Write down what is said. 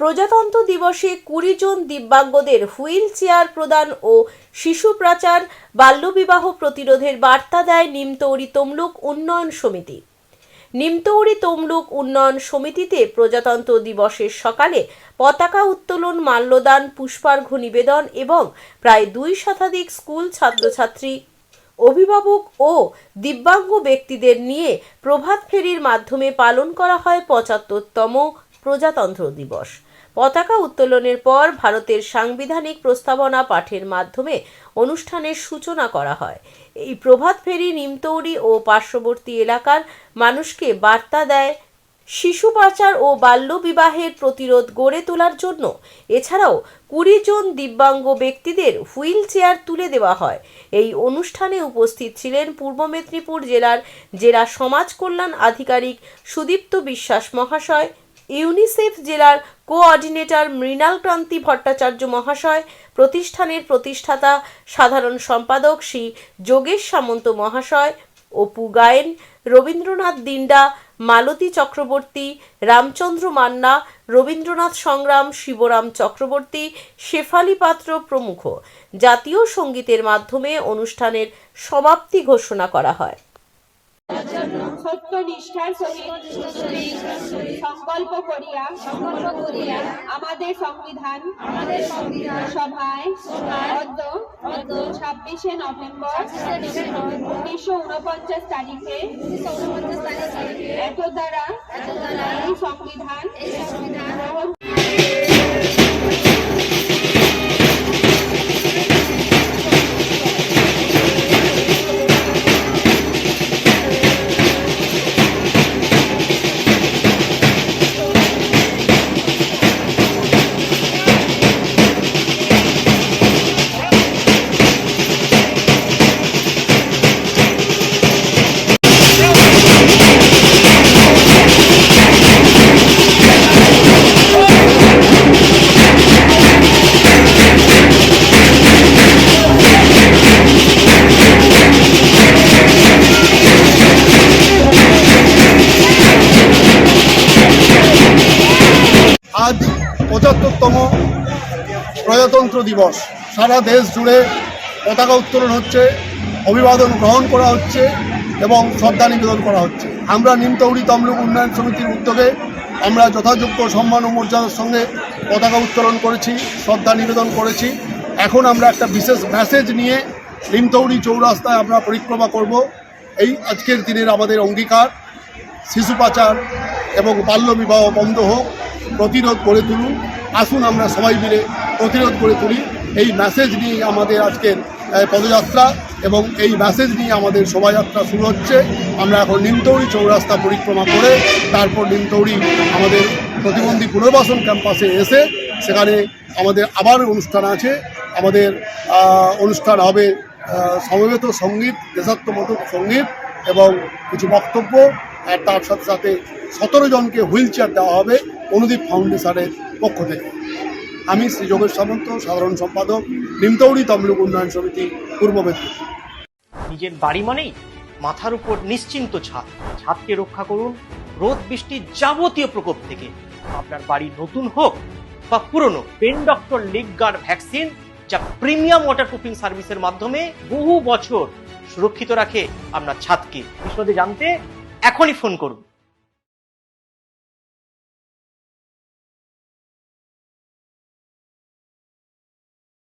প্রজাতন্ত্র দিবসে কুড়ি জন দিব্যাঙ্গদের হুইল চেয়ার প্রদান ও শিশু প্রাচার, বাল্যবিবাহ প্রতিরোধের বার্তা দেয় নিমতৌরি তমলুক উন্নয়ন সমিতি। নিমতৌরি তমলুক উন্নয়ন সমিতিতে প্রজাতন্ত্র দিবসের সকালে পতাকা উত্তোলন, মাল্যদান পুষ্পার্ঘ্য নিবেদন এবং প্রায় দুই শতাধিক স্কুল ছাত্রছাত্রী, অভিভাবক ও দিব্যাঙ্গ ব্যক্তিদের নিয়ে প্রভাত ফেরির মাধ্যমে পালন করা হয় পঁচাত্তরতম প্রজাতন্ত্র দিবস। পতাকা উত্তোলনের পর ভারতের সাংবিধানিক প্রস্তাবনা পাঠের মাধ্যমে অনুষ্ঠানের সূচনা করা হয়। এই প্রভাত ফেরি, নিমতৌরি ও পার্শ্ববর্তী এলাকার মানুষকে বার্তা দেয় শিশু পাচার ও বাল্যবিবাহের প্রতিরোধ গড়ে তোলার জন্য। এছাড়াও কুড়ি জন দিব্যাঙ্গ ব্যক্তিদের হুইল চেয়ার তুলে দেওয়া হয়। এই অনুষ্ঠানে উপস্থিত ছিলেন পূর্ব মেদিনীপুর জেলার জেলা সমাজ কল্যাণ আধিকারিক সুদীপ্ত বিশ্বাস মহাশয় ইউনিসেফ জেলার কোঅর্ডিনেটর মৃণাল ক্রান্তি ভট্টাচার্য মহাশয়, প্রতিষ্ঠানের প্রতিষ্ঠাতা সাধারণ সম্পাদক শ্রী যোগেশ সামন্ত মহাশয়, অপু গায়েন, রবীন্দ্রনাথ দিন্ডা মালতী চক্রবর্তী, রামচন্দ্র মান্না, রবীন্দ্রনাথ সংগ্রাম, শিবরাম চক্রবর্তী, শেফালি পাত্র প্রমুখ। জাতীয় সঙ্গীতের মাধ্যমে অনুষ্ঠানের সমাপ্তি ঘোষণা করা হয়। সত্য নিষ্ঠার সহিত সংকল্প করিয়া আমাদের সংবিধান সভায় অদ্য ছাব্বিশে নভেম্বর উনিশশো উনপঞ্চাশ তারিখে এত দ্বারা সংবিধান প্রজাতন্ত্র দিবস। সারা দেশ জুড়ে পতাকা উত্তোলন হচ্ছে, অভিবাদন গ্রহণ করা হচ্ছে এবং শ্রদ্ধা নিবেদন করা হচ্ছে। আমরা নিমতৌড়ি তমলুক উন্নয়ন সমিতির উদ্যোগে আমরা যথাযোগ্য সম্মান ও মর্যাদার সঙ্গে পতাকা উত্তোলন করেছি, শ্রদ্ধা নিবেদন করেছি। এখন আমরা একটা বিশেষ মেসেজ নিয়ে নিমতৌড়ি চৌরাস্তায় আমরা পরিক্রমা করব। এই আজকের দিনের আমাদের অঙ্গীকার, শিশু পাচার এবং বাল্যবিবাহ বন্ধ হোক, প্রতিরোধ করে তুলুন আসুন আমরা সবাই মিলে প্রতিরোধ করে তুলি। এই মেসেজ নিয়ে আমাদের আজকের পদযাত্রা এবং এই মেসেজ নিয়ে আমাদের শোভাযাত্রা শুরু হচ্ছে। আমরা এখন নিমতৌড়ি চৌরাস্তা পরিক্রমা করে তারপর নিমতৌড়ি আমাদের প্রতিবন্ধী পুনর্বাসন ক্যাম্পাসে এসে সেখানে আমাদের আবার অনুষ্ঠান আছে। আমাদের অনুষ্ঠান হবে সমবেত সংগীত, দেশাত্মবোধক সংগীত এবং কিছু বক্তব্য। আর তার সাথে সাথে সতেরো জনকে হুইল চেয়ার দেওয়া হবে, অনুদীপ ফাউন্ডেশনের পক্ষ থেকে। আমি শ্রী যোগেশ সামন্ত, সাধারণ সম্পাদক, নিমতৌড়ি তমলুক উন্নয়ন সমিতি, পূর্ব নিজের বাড়ি মানেই মাথার উপর নিশ্চিন্ত ছাদ। ছাদকে রক্ষা করুন রোদ বৃষ্টির যাবতীয় প্রকোপ থেকে। আপনার বাড়ি নতুন হোক বা পুরনো, pen doctor leak guard vaccine যা প্রিমিয়াম ওয়াটারপ্রুফিং সার্ভিসের মাধ্যমে বহু বছর সুরক্ষিত রাখে আপনার ছাদকে। বিশদে জানতে এখনই ফোন করুন।